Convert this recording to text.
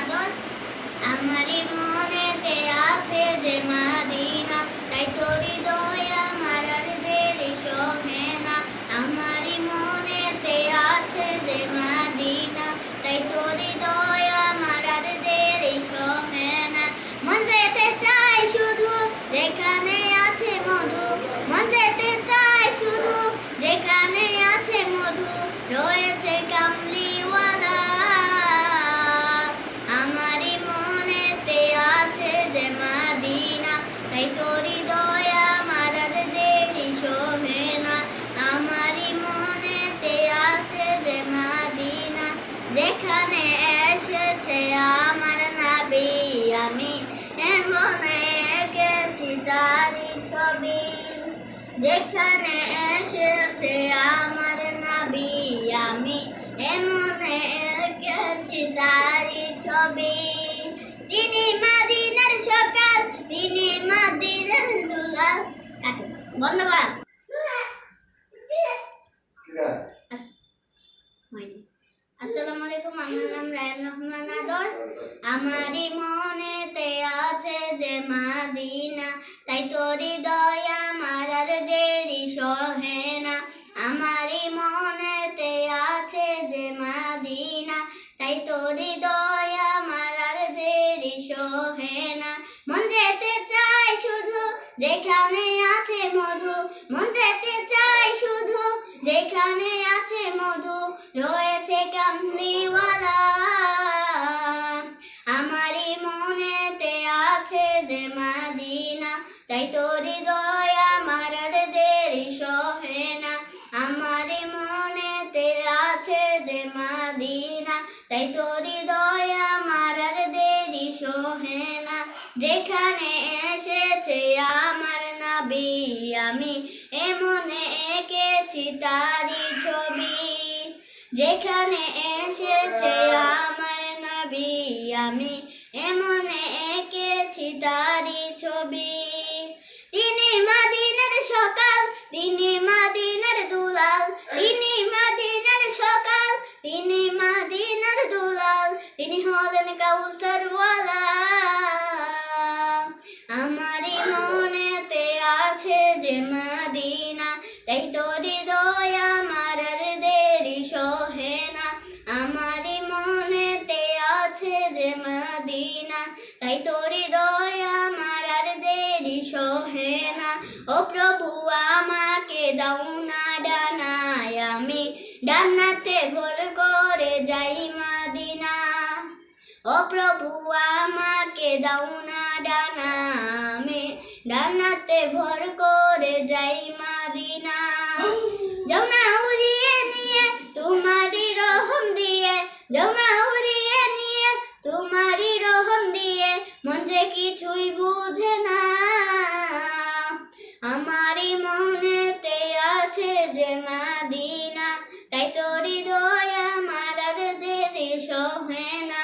আদর আছে যে মাদিনা, তাই তোর আমার দেরি সহে না। আছে যে মাদিনা, তাই তোর হৃদয় আমার দেরি সহে না। মন যেতে চাই শুধু যেখানে আছে মধু, মন যেতে যেখানে এসেছে আমার নাবি আমি এমন এঁকেছি তারই ছবি। তিনি মাদিনার সকাল তিনি মাদিনার দুলাল। বন্ধ করা। আসসালামু আলাইকুম আমার নাম রায়ন রহমান আদর। আমারই মনেতে আছে যে মাদিনা তাই তোরি দয়া তোরি দয়া আমার আর দেরি সহে না মন যেতে চায় শুধু যেখানে আছে মধু। মন যেতে চায় শুধু যেখানে আছে মধু। রয়েছে কামলিওয়ালা আমারই মনেতে আছে যে মাদিনা। তাই তোরি দয়া তোরি দয়া মারার দেরি সোহে না। যেখানে এসেছে আমার নাবি, আমি এমনে এঁকেছি তারি ছবি। যেখানে এসেছে আমার নাবি, আমি কাউসারওয়ালা আমারই মনেতে আছে যে মাদিনা, তাই দয়া আমার দেরি সহে না। আমারই মনেতে আছে যে মাদিনা, তাই দয়া আমার আর দেরি সহে না। ও প্রভু, আমাকে দাও না ডানায়, আমি ডানাতে ভোর ও প্রভু, আমাকে দাও না ডানা, আমি ডানাতে ভর করে যাই মাদিনা। যাও না উড়িয়ে নিয়ে তোমারই রহম দিয়ে, যাও না উড়িয়ে নিয়ে তোমারই রহম দিয়ে, মন যে কিছুই বুঝে না। আমারই মনেতে আছে যে মাদিনা, তাই তোরি দয়া আমার দেরি সহে না।